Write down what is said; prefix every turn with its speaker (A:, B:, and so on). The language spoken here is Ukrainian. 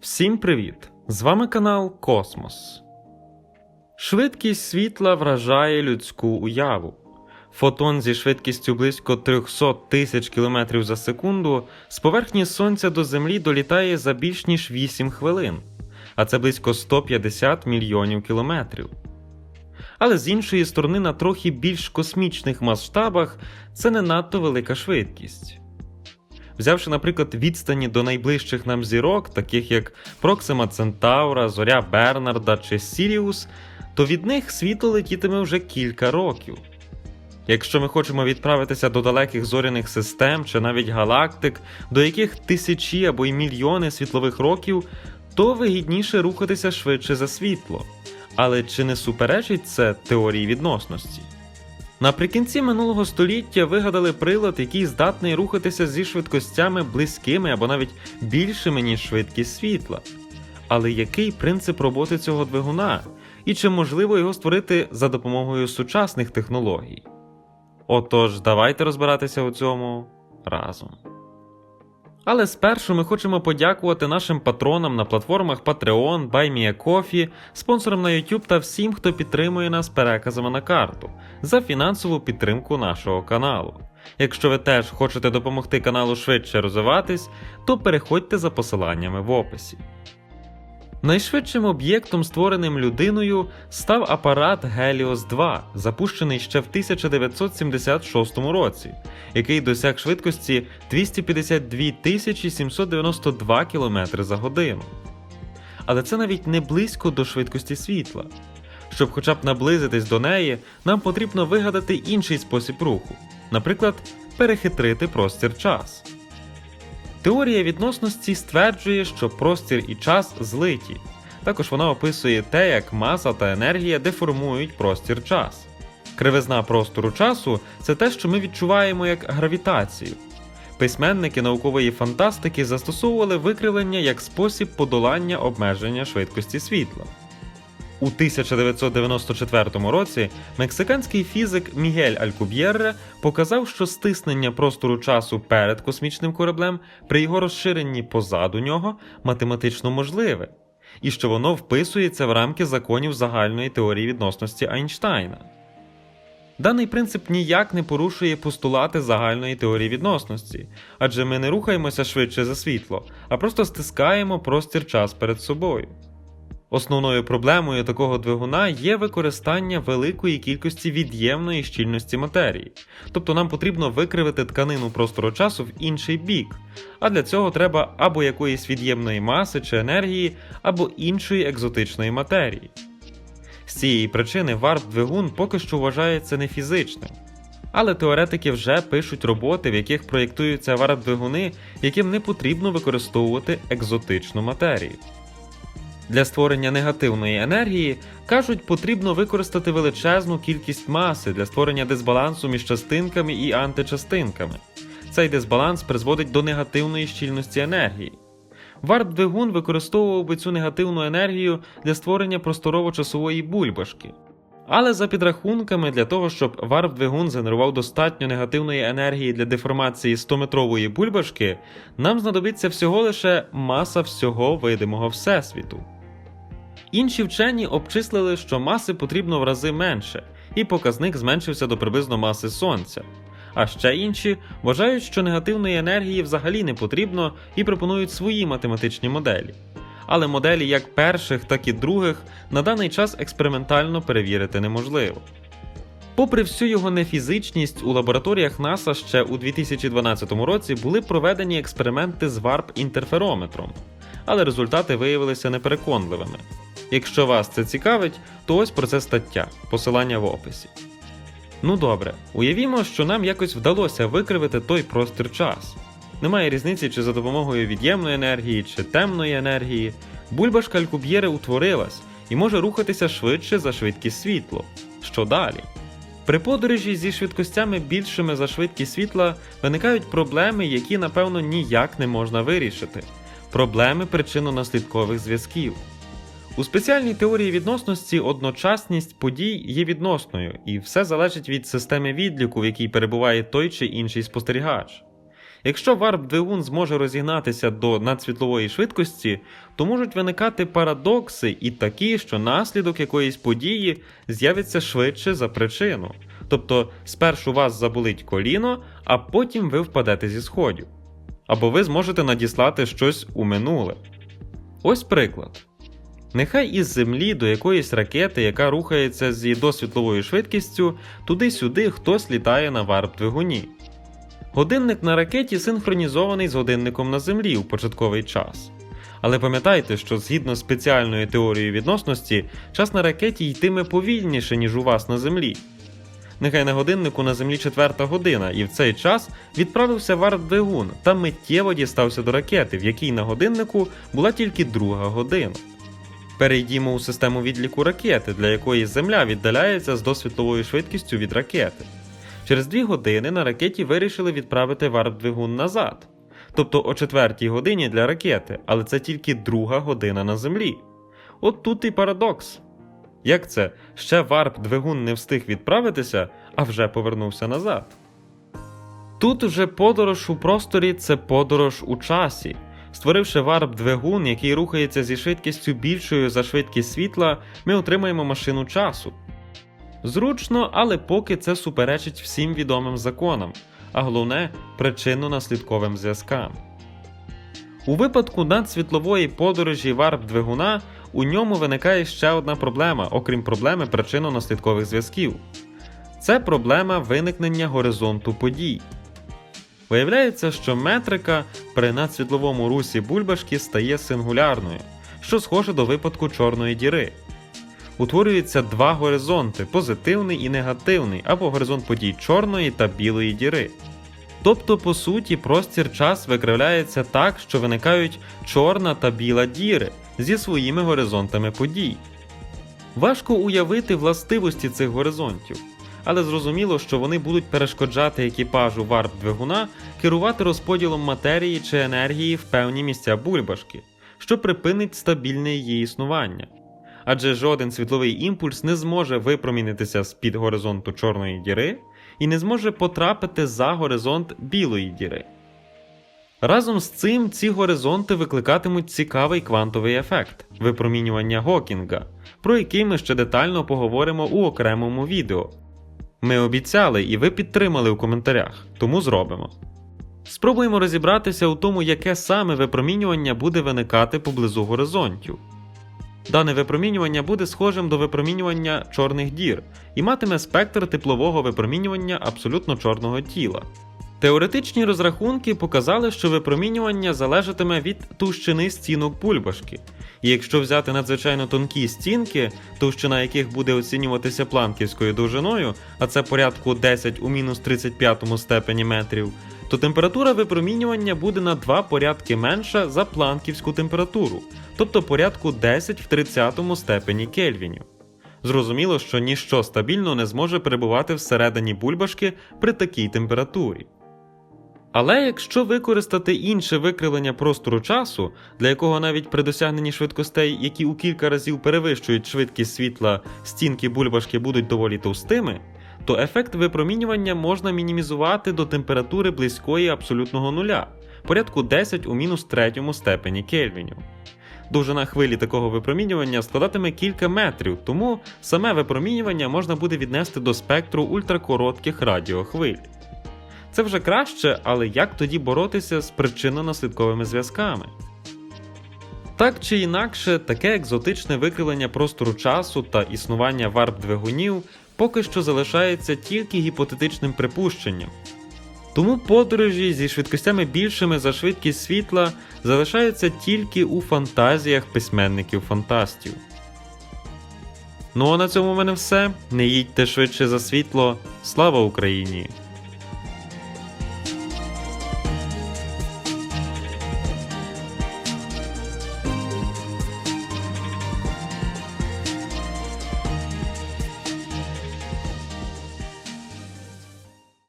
A: Всім привіт! З вами канал Космос. Швидкість світла вражає людську уяву. Фотон зі швидкістю близько 300 тисяч км за секунду з поверхні Сонця до Землі долітає за більш ніж 8 хвилин, а це близько 150 мільйонів кілометрів. Але з іншої сторони, на трохи більш космічних масштабах це не надто велика швидкість. Взявши, наприклад, відстані до найближчих нам зірок, таких як Проксима Центаура, Зоря Бернарда чи Сіріус, то від них світло летітиме вже кілька років. Якщо ми хочемо відправитися до далеких зоряних систем чи навіть галактик, до яких тисячі або й мільйони світлових років, то вигідніше рухатися швидше за світло. Але чи не суперечить це теорії відносності? Наприкінці минулого століття вигадали прилад, який здатний рухатися зі швидкостями близькими або навіть більшими, ніж швидкість світла. Але який принцип роботи цього двигуна? І чи можливо його створити за допомогою сучасних технологій? Отож, давайте розбиратися у цьому разом. Але спершу ми хочемо подякувати нашим патронам на платформах Patreon, BuyMeACoffee, спонсорам на YouTube та всім, хто підтримує нас переказами на карту за фінансову підтримку нашого каналу. Якщо ви теж хочете допомогти каналу швидше розвиватись, то переходьте за посиланнями в описі. Найшвидшим об'єктом, створеним людиною, став апарат Helios 2, запущений ще в 1976 році, який досяг швидкості 252 792 км за годину. Але це навіть не близько до швидкості світла. Щоб хоча б наблизитись до неї, нам потрібно вигадати інший спосіб руху, наприклад, перехитрити простір час. Теорія відносності стверджує, що простір і час злиті. Також вона описує те, як маса та енергія деформують простір час. Кривизна простору часу це те, що ми відчуваємо як гравітацію. Письменники наукової фантастики застосовували викривлення як спосіб подолання обмеження швидкості світла. У 1994 році мексиканський фізик Мігель Алькуб'єрре показав, що стиснення простору часу перед космічним кораблем при його розширенні позаду нього математично можливе, і що воно вписується в рамки законів загальної теорії відносності Айнштайна. Даний принцип ніяк не порушує постулати загальної теорії відносності, адже ми не рухаємося швидше за світло, а просто стискаємо простір час перед собою. Основною проблемою такого двигуна є використання великої кількості від'ємної щільності матерії, тобто нам потрібно викривити тканину простору часу в інший бік, а для цього треба або якоїсь від'ємної маси чи енергії, або іншої екзотичної матерії. З цієї причини варп-двигун поки що вважається нефізичним. Але теоретики вже пишуть роботи, в яких проєктуються варп-двигуни, яким не потрібно використовувати екзотичну матерію. Для створення негативної енергії, кажуть, потрібно використати величезну кількість маси для створення дисбалансу між частинками і античастинками. Цей дисбаланс призводить до негативної щільності енергії. Варп-двигун використовував би цю негативну енергію для створення просторово-часової бульбашки. Але за підрахунками, для того, щоб варп-двигун згенерував достатньо негативної енергії для деформації 100-метрової бульбашки, нам знадобиться всього лише маса всього видимого всесвіту. Інші вчені обчислили, що маси потрібно в рази менше, і показник зменшився до приблизно маси Сонця. А ще інші вважають, що негативної енергії взагалі не потрібно і пропонують свої математичні моделі. Але моделі як перших, так і других на даний час експериментально перевірити неможливо. Попри всю його нефізичність, у лабораторіях НАСА ще у 2012 році були проведені експерименти з варп-інтерферометром, але результати виявилися непереконливими. Якщо вас це цікавить, то ось про це стаття, посилання в описі. Ну добре, уявімо, що нам якось вдалося викривити той простір час. Немає різниці, чи за допомогою від'ємної енергії, чи темної енергії. Бульбашка Алькуб'єре утворилась і може рухатися швидше за швидкість світло. Що далі? При подорожі зі швидкостями більшими за швидкість світла виникають проблеми, які, напевно, ніяк не можна вирішити. Проблеми причинно-наслідкових зв'язків. У спеціальній теорії відносності одночасність подій є відносною, і все залежить від системи відліку, в якій перебуває той чи інший спостерігач. Якщо варп-двигун зможе розігнатися до надсвітлової швидкості, то можуть виникати парадокси і такі, що наслідок якоїсь події з'явиться швидше за причину. Тобто спершу вас заболить коліно, а потім ви впадете зі сходів. Або ви зможете надіслати щось у минуле. Ось приклад. Нехай із Землі до якоїсь ракети, яка рухається зі досвітловою швидкістю, туди-сюди хтось літає на варп-двигуні. Годинник на ракеті синхронізований з годинником на Землі у початковий час. Але пам'ятайте, що згідно з спеціальною теорією відносності, час на ракеті йтиме повільніше, ніж у вас на Землі. Нехай на годиннику на землі четверта година, і в цей час відправився варп-двигун та миттєво дістався до ракети, в якій на годиннику була тільки друга година. Перейдімо у систему відліку ракети, для якої Земля віддаляється з досвітловою швидкістю від ракети. Через дві години на ракеті вирішили відправити варп-двигун назад. Тобто о четвертій годині для ракети, але це тільки друга година на Землі. От тут і парадокс. Як це? Ще варп-двигун не встиг відправитися, а вже повернувся назад. Тут уже подорож у просторі це подорож у часі. Створивши варп-двигун, який рухається зі швидкістю більшою за швидкість світла, ми отримаємо машину часу. Зручно, але поки це суперечить всім відомим законам, а головне причинно-наслідковим зв'язкам. У випадку надсвітлової подорожі варп-двигуна у ньому виникає ще одна проблема, окрім проблеми причинно-наслідкових зв'язків. Це проблема виникнення горизонту подій. Виявляється, що метрика при надсвітловому русі бульбашки стає сингулярною, що схоже до випадку чорної діри. Утворюються два горизонти позитивний і негативний, або горизонт подій чорної та білої діри. Тобто, по суті, простір час викривляється так, що виникають чорна та біла діри зі своїми горизонтами подій. Важко уявити властивості цих горизонтів, але зрозуміло, що вони будуть перешкоджати екіпажу варп-двигуна керувати розподілом матерії чи енергії в певні місця бульбашки, що припинить стабільне її існування. Адже жоден світловий імпульс не зможе випромінитися з-під горизонту чорної діри і не зможе потрапити за горизонт білої діри. Разом з цим ці горизонти викликатимуть цікавий квантовий ефект випромінювання Гокінга, про який ми ще детально поговоримо у окремому відео. Ми обіцяли і ви підтримали у коментарях, тому зробимо. Спробуємо розібратися у тому, яке саме випромінювання буде виникати поблизу горизонтів. Дане випромінювання буде схожим до випромінювання чорних дір і матиме спектр теплового випромінювання абсолютно чорного тіла. Теоретичні розрахунки показали, що випромінювання залежатиме від товщини стінок бульбашки, і якщо взяти надзвичайно тонкі стінки, товщина яких буде оцінюватися планківською довжиною, а це порядку 10 у мінус 35 степені метрів, то температура випромінювання буде на 2 порядки менша за планківську температуру, тобто порядку 10 в 30 степені Кельвінів. Зрозуміло, що ніщо стабільно не зможе перебувати всередині бульбашки при такій температурі. Але якщо використати інше викривлення простору часу, для якого навіть при досягненні швидкостей, які у кілька разів перевищують швидкість світла, стінки бульбашки будуть доволі товстими, то ефект випромінювання можна мінімізувати до температури близької абсолютного нуля, порядку 10 у мінус третьому степені Кельвінів. Довжина хвилі такого випромінювання складатиме кілька метрів, тому саме випромінювання можна буде віднести до спектру ультракоротких радіохвиль. Це вже краще, але як тоді боротися з причинно-наслідковими зв'язками? Так чи інакше, таке екзотичне викривлення простору часу та існування варп-двигунів поки що залишається тільки гіпотетичним припущенням. Тому подорожі зі швидкостями більшими за швидкість світла залишаються тільки у фантазіях письменників-фантастів. Ну а на цьому в мене все. Не їдьте швидше за світло. Слава Україні!